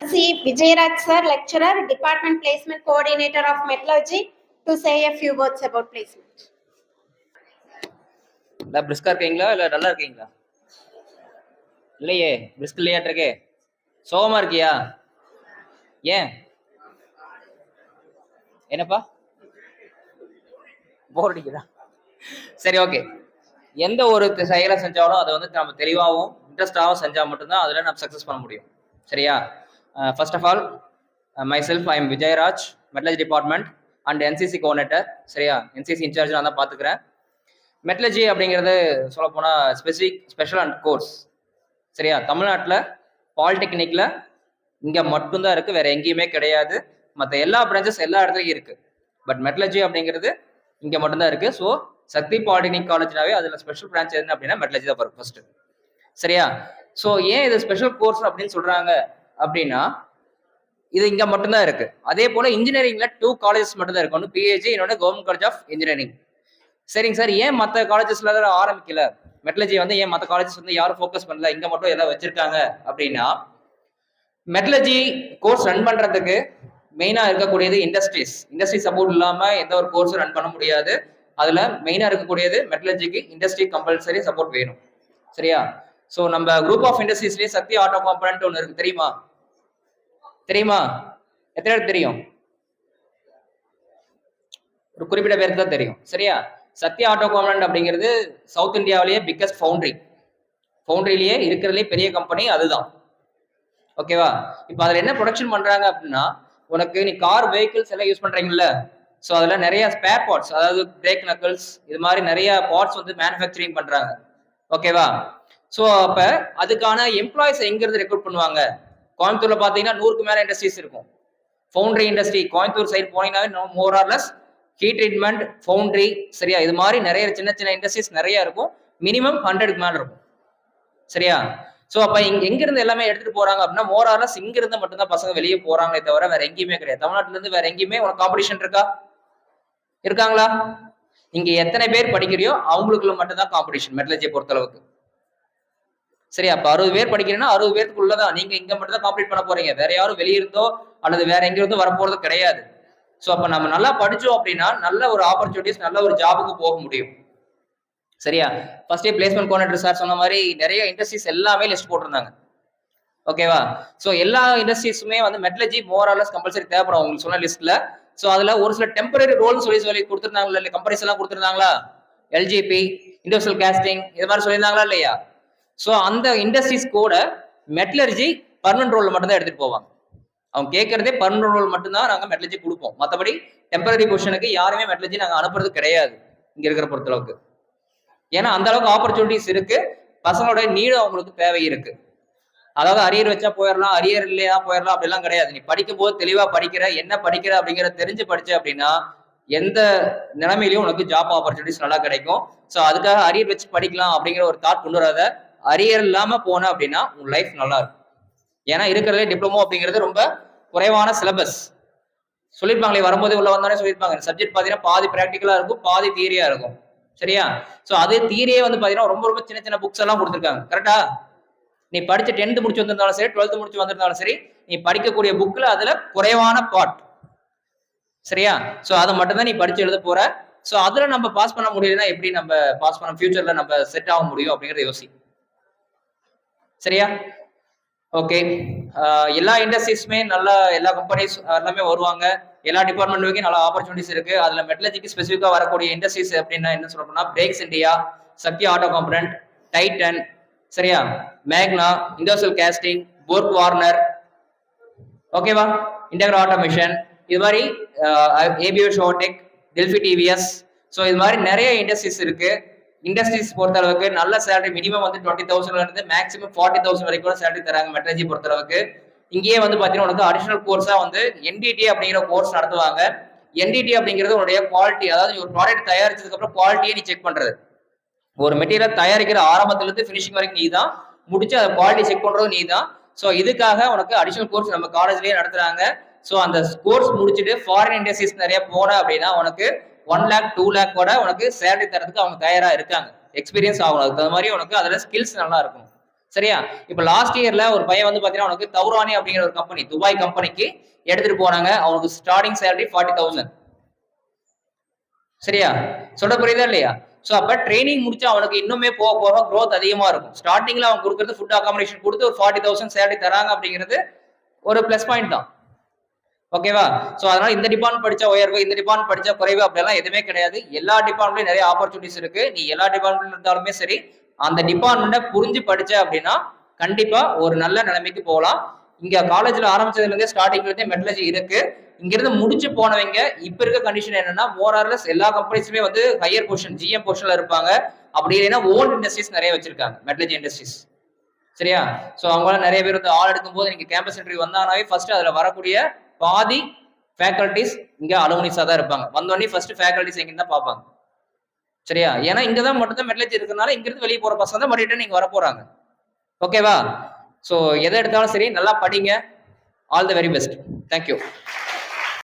C Vijayaraj sir lecturer department placement coordinator of metallurgy, to say a few words about placement இல்லை பிரிஸ்கா இருக்கீங்களா? இல்லை நல்லா இருக்கீங்களா? இல்லையே பிரிஸ்க் இல்லையாட்டிருக்கே சோகமா இருக்கியா? ஏன்? என்னப்பா? போர் அடிக்குதா? சரி ஓகே எந்த ஒரு செயலை செஞ்சாலும் அதை வந்து நம்ம தெளிவாகவும் இன்ட்ரெஸ்டாகவும் செஞ்சால் மட்டும்தான் அதில் நம்ம சக்ஸஸ் பண்ண முடியும். சரியா? First of all myself I am Vijayaraj metallurgy department and NCC coordinator சரியா? என்சிசி இன்சார்ஜ் நான் தான் பார்த்துக்கிறேன். மெட்லஜி அப்படிங்கிறது சொல்லப்போனால் ஸ்பெசிஃபிக் ஸ்பெஷல் அண்ட் கோர்ஸ் சரியா? தமிழ்நாட்டில் பாலிடெக்னிக்கில் இங்கே மட்டும்தான் இருக்குது வேறு எங்கேயுமே கிடையாது. மற்ற எல்லா பிரான்ச்சஸ் எல்லா இடத்துலையும் இருக்குது பட் மெட்லஜி அப்படிங்கிறது இங்கே மட்டும்தான் இருக்குது ஸோ சக்தி பாலிடெக்னிக் காலேஜ்னாவே அதில் ஸ்பெஷல் பிரான்ச் என்ன அப்படின்னா மெட்லஜி தான் வரும் ஃபர்ஸ்ட் சரியா? ஸோ ஏன் இது ஸ்பெஷல் கோர்ஸ் அப்படின்னு சொல்கிறாங்க அப்படின்னா இது இங்க மட்டும்தான் இருக்கு. அதே போல இன்ஜினியரிங்ல டூ காலேஜஸ் மட்டும்தான் இருக்கு. ஒன்று பிஹெச்சி இன்னொன்று கவர்மெண்ட் காலேஜ் ஆஃப் இன்ஜினியரிங் சரிங்க சார் ஏன் மற்ற காலேஜஸ்ல ஆரம்பிக்கல? மெட்லஜி வந்து ஏன் மற்ற காலேஜஸ் வந்து யாரும் ஃபோக்கஸ் பண்ணல? இங்க மட்டும் எல்லாம் வச்சிருக்காங்க அப்படின்னா மெட்லஜி கோர்ஸ் ரன் பண்றதுக்கு மெயினா இருக்கக்கூடியது இண்டஸ்ட்ரீஸ் இண்டஸ்ட்ரி சப்போர்ட் இல்லாம எந்த ஒரு கோர்ஸும் ரன் பண்ண முடியாது. அதுல மெயினா இருக்கக்கூடியது மெட்லஜிக்கு இண்டஸ்ட்ரி கம்பல்சரி சப்போர்ட் வேணும். சரியா? ஸோ நம்ம குரூப் ஆஃப் இண்டஸ்ட்ரீஸ்லயே சக்தி ஆட்டோ காம்பனன்ட் ஒன்று இருக்கு தெரியுமா? தெரியுமா? எத்தனை பேருக்கு தெரியும்? ஒரு குறிப்பிட்ட பேருக்கு தான் தெரியும். சரியா? சத்யா ஆட்டோ காம்பனண்ட் அப்படிங்கிறது சவுத் இந்தியாவிலேயே பிக்கஸ்ட் ஃபவுண்ட்ரி ஃபவுண்ட்ரிலேயே இருக்கிறதுலே பெரிய கம்பெனி அதுதான். ஓகேவா இப்போ அதில் என்ன ப்ரொடக்ஷன் பண்ணுறாங்க அப்படின்னா உனக்கு நீ கார் வெஹிக்கிள்ஸ் எல்லாம் யூஸ் பண்ணுறீங்கல்ல ஸோ அதில் நிறைய ஸ்பேர் பார்ட்ஸ் அதாவது பிரேக் நக்கல்ஸ் இது மாதிரி நிறைய பார்ட்ஸ் வந்து மேனுஃபேக்சரிங் பண்ணுறாங்க ஓகேவா ஸோ அப்போ அதுக்கான எம்ப்ளாயிஸ் எங்கேருந்து ரெக்ரூட் பண்ணுவாங்க? கோயம்புத்தூர்ல பார்த்தீங்கன்னா நூறுக்கு மேல இண்டஸ்ட்ரீஸ் இருக்கும். Foundry industry Coimbatore side போனீங்கன்னாவே more or less heat treatment foundry சரியா? இது மாதிரி நிறைய சின்ன சின்ன இண்டஸ்ட்ரீஸ் நிறைய இருக்கும். மினிமம் ஹண்ட்ரடுக்கு மேல இருக்கும். சரியா? ஸோ அப்ப இங்க எங்க இருந்து எல்லாமே எடுத்துட்டு போறாங்க அப்படின்னா மோர் ஆர்லஸ் இங்க இருந்து மட்டும்தான் பசங்க வெளியே போறாங்களே தவிர வேற எங்கேயுமே கிடையாது. தமிழ்நாட்டுல இருந்து வேற எங்கேயுமே உனக்கு காம்படிஷன் இருக்கா? இருக்காங்களா? இங்க எத்தனை பேர் படிக்கிறியோ அவங்களுக்குள்ள மட்டும்தான் காம்படிஷன் மெட்டலஜியை பொறுத்தளவுக்கு. சரி அப்ப அறுபது பேர் படிக்கிறேன்னா அறுபது பேருக்குள்ளதான். நீங்க இங்க மட்டும் தான் காம்ப்ளீட் பண்ண போறீங்க. வேற யாரும் வெளியிருந்தோ அல்லது வேற எங்கிருந்தோ வரப்போறது கிடையாது. ஸோ அப்ப நம்ம நல்லா படிச்சோம் அப்படின்னா நல்ல ஒரு ஆப்பர்ச்சுனிட்டிஸ் நல்ல ஒரு ஜாபுக்கு போக முடியும். சரியா? ஃபர்ஸ்டே பிளேஸ்மெண்ட் கோஆர்டினேட்டர் சார் சொன்ன மாதிரி நிறைய இண்டஸ்ட்ரீஸ் எல்லாமே லிஸ்ட் போட்டிருந்தாங்க. ஓகேவா ஸோ எல்லா இண்டஸ்ட்ரீஸுமே வந்து மெட்லஜி மோராலஸ் கம்பல்சரி தேவைப்படும். உங்களுக்கு சொன்ன லிஸ்ட்ல ஸோ அதுல ஒரு சில டெம்பரரி ரோல்னு சொல்லி சொல்லி கொடுத்துருந்தாங்களா இல்லை கம்பெனிஸ் எல்லாம் கொடுத்துருந்தாங்களா? எல்ஜிபி இண்டஸ்ட்ரியல் கேஸ்டிங் இது மாதிரி சொல்லியிருந்தாங்களா இல்லையா? ஸோ அந்த இண்டஸ்ட்ரீஸ் கூட மெட்லர்ஜி பர்மனன்ட் ரோல் மட்டும்தான் எடுத்துகிட்டு போவாங்க. அவங்க கேட்கறதே பர்மனன்ட் ரோல் மட்டும்தான் நாங்கள் மெட்லர்ஜி கொடுப்போம். மற்றபடி டெம்பரரி பொசிஷனுக்கு யாருமே மெட்டலர்ஜி நாங்கள் அனுப்புறது கிடையாது இங்கே இருக்கிற பொறுத்தளவுக்கு. ஏன்னா அந்த அளவுக்கு ஆப்பர்ச்சுனிட்டிஸ் இருக்கு. பசங்களோட நீடு அவங்களுக்கு தேவை இருக்கு. அதாவது அரியர் வச்சா போயிடலாம் அரியர் இல்லையா போயிடலாம் அப்படிலாம் கிடையாது. நீ படிக்கும் போது தெளிவா படிக்கிற என்ன படிக்கிற அப்படிங்கிறத தெரிஞ்சு படிச்ச அப்படின்னா எந்த நிலைமையிலயும் உனக்கு ஜாப் ஆப்பர்ச்சுனிட்டிஸ் நல்லா கிடைக்கும். ஸோ அதுக்காக அரியர் வச்சு படிக்கலாம் அப்படிங்கிற ஒரு தாட் கொண்டு வராத அரியர் இல்லாம போன அப்படின்னா உன் லைஃப் நல்லா இருக்கும் ஏன்னா இருக்கிறதே டிப்ளமோ அப்படிங்கிறது ரொம்ப குறைவான சிலபஸ் சொல்லியிருப்பாங்களே வரும்போது உள்ள வந்தோடனே சொல்லியிருப்பாங்க சப்ஜெக்ட் பார்த்தீங்கன்னா பாதி ப்ராக்டிக்கலா இருக்கும் பாதி தியரியா இருக்கும். சரியா? ஸோ அது தியரியே வந்து பார்த்தீங்கன்னா ரொம்ப ரொம்ப சின்ன சின்ன புக்ஸ் எல்லாம் கொடுத்துருக்காங்க. கரெக்டா நீ படிச்சு டென்த் முடிச்சு வந்திருந்தாலும் சரி டுவெல்த் முடிச்சு வந்திருந்தாலும் சரி நீ படிக்கக்கூடிய புக்ல அதுல குறைவான பாட் சரியா? சோ அதை மட்டும்தான் நீ படிச்சு எழுத போற. சோ அதுல நம்ம பாஸ் பண்ண முடியலன்னா எப்படி நம்ம பாஸ் பண்ண ஃபியூச்சர்ல நம்ம செட் ஆக முடியும் அப்படிங்கறத யோசி. சரியா? ஓகே எல்லா இண்டஸ்ட்ரீஸுமே நல்லா எல்லா கம்பெனிஸ் எல்லாமே வருவாங்க. எல்லா டிபார்ட்மெண்ட்டுக்கும் நல்ல ஆப்பர்ச்சுனிட்டிஸ் இருக்கு. அதுல மெட்டலஜிக்கு ஸ்பெசிஃபிக்காக வரக்கூடிய இண்டஸ்ட்ரீஸ் அப்படின்னா என்ன சொல்லணும்னா brakes India Sakthi auto component Titan சரியா? Magna industrial casting Borg Warner ஓகேவா இண்டக்ரா ஆட்டோமேஷன் இது மாதிரி ஏபிஓ ஷோடெக் டெல்ஃபி டிவிஎஸ் ஸோ இது மாதிரி நிறைய இண்டஸ்ட்ரீஸ் இருக்குது இண்டஸ்ட்ரீஸ் பொறுத்த அளவுக்கு நல்ல சேலரி மினிமம் வந்து டுவெண்ட்டி தௌசண்ட்ல இருந்து மேக்ஸிமம் ஃபார்ட்டி தௌசண்ட் வரைக்கும் கூட சேலரி தராங்க மெட்ரஜி பொறுத்த அளவுக்கு இங்கேயே வந்து பார்த்தீங்கன்னா உனக்கு அடிஷனல் கோர்ஸா வந்து என்டிடி அப்படிங்கிற கோர்ஸ் நடத்துவாங்க. என்டிடி அப்படிங்கிறது உன்னுடைய குவாலிட்டி அதாவது ஒரு ப்ராடக்ட் தயாரிச்சதுக்கு அப்புறம் குவாலிட்டியை நீ செக் பண்றது. ஒரு மெட்டீரியல் தயாரிக்கிற ஆரம்பத்திலிருந்து ஃபினிஷிங் வரைக்கும் நீ தான் முடிச்சு அதை குவாலிட்டி செக் பண்றது நீ தான் ஸோ இதுக்காக உனக்கு அடிஷனல் கோர்ஸ் நம்ம காலேஜ்லயே நடத்துறாங்க. ஸோ அந்த கோர்ஸ் முடிச்சுட்டு ஃபாரின் இண்டஸ்ட்ரீஸ் நிறைய போன அப்படின்னா உனக்கு ஒன் லேக் டூ லேக்கோட உனக்கு சேலரி தரதுக்கு அவங்க தயாரா இருக்காங்க. எக்ஸ்பீரியன்ஸ் ஆகணும். அதுக்கு தகுந்த மாதிரி உனக்கு அதுல ஸ்கில்ஸ் நல்லா இருக்கும். சரியா? இப்போ லாஸ்ட் இயர்ல ஒரு பையன் வந்து பாத்தீங்கன்னா உனக்கு தௌரானி அப்படிங்கிற ஒரு கம்பெனி துபாய் கம்பெனிக்கு எடுத்துட்டு போனாங்க. அவனுக்கு ஸ்டார்டிங் சேலரி ஃபார்ட்டி தௌசண்ட் சரியா? சொல்ல புரியுதா இல்லையா? ஸோ அப்ப ட்ரைனிங் முடிச்சு அவனுக்கு இன்னுமே போக போக க்ரோத் அதிகமா இருக்கும். ஸ்டார்டிங்ல அவன் கொடுக்கறது ஃபுட் அகாமடேஷன் கொடுத்து ஒரு ஃபார்ட்டி தௌசண்ட் சேலரி தராங்க அப்படிங்கிறது ஒரு ப்ளஸ் பாயிண்ட் தான். ஓகேவா சோ அதனால இந்த டிபார்ட்மெண்ட் படிச்சா உயர்வு இந்த டிபார்ட்மெண்ட் படிச்சா குறைவு அப்படிலாம் எதுவுமே கிடையாது. எல்லா டிபார்ட்மெண்ட்லயும் நிறைய ஆப்பர்ச்சுனிட்டிஸ் இருக்கு. நீ எல்லா டிபார்ட்மெண்ட்ல இருந்தாலுமே சரி அந்த டிபார்ட்மெண்ட்டை புரிஞ்சு படிச்ச அப்படின்னா கண்டிப்பா ஒரு நல்ல நிலைமைக்கு போகலாம். இங்க காலேஜ்ல ஆரம்பிச்சதுல இருந்தே ஸ்டார்டிங்ல இருந்தே மெட்லஜி இருக்கு. இங்கிருந்து முடிச்சு போனவங்க இப்ப இருக்க கண்டிஷன் என்னன்னா மோரார்லஸ் எல்லா கம்பெனிஸுமே வந்து ஹையர் போர்ஷன் ஜிஎம் போர்ஷன்ல இருப்பாங்க. அப்படி இல்லைன்னா ஓன் இண்டஸ்ட்ரீஸ் நிறைய வச்சிருக்காங்க மெட்லஜி இண்டஸ்ட்ரீஸ் சரியா? சோ அவங்களால நிறைய பேர் வந்து ஆள் எடுக்கும் போது நீங்க கேம்பஸ் இன்டர்வியூ வந்தானாவே ஃபர்ஸ்ட் அதுல வரக்கூடிய பாதி ஃபேக்கல்டிஸ் இங்க அலுமினிஸா தான் இருப்பாங்க. வந்தோடனே ஃபர்ஸ்ட் ஃபேக்கல்டிஸ் எங்கேன்னு தான் பார்ப்பாங்க. சரியா? ஏன்னா இங்கே தான் மட்டும்தான் மெட்லஜி இருக்கனால வெளியே போற பசங்க தான் மறுபடியும் நீங்க வர போறாங்க ஓகேவா ஸோ எதை எடுத்தாலும் சரி நல்லா படிங்க. All the very best thank you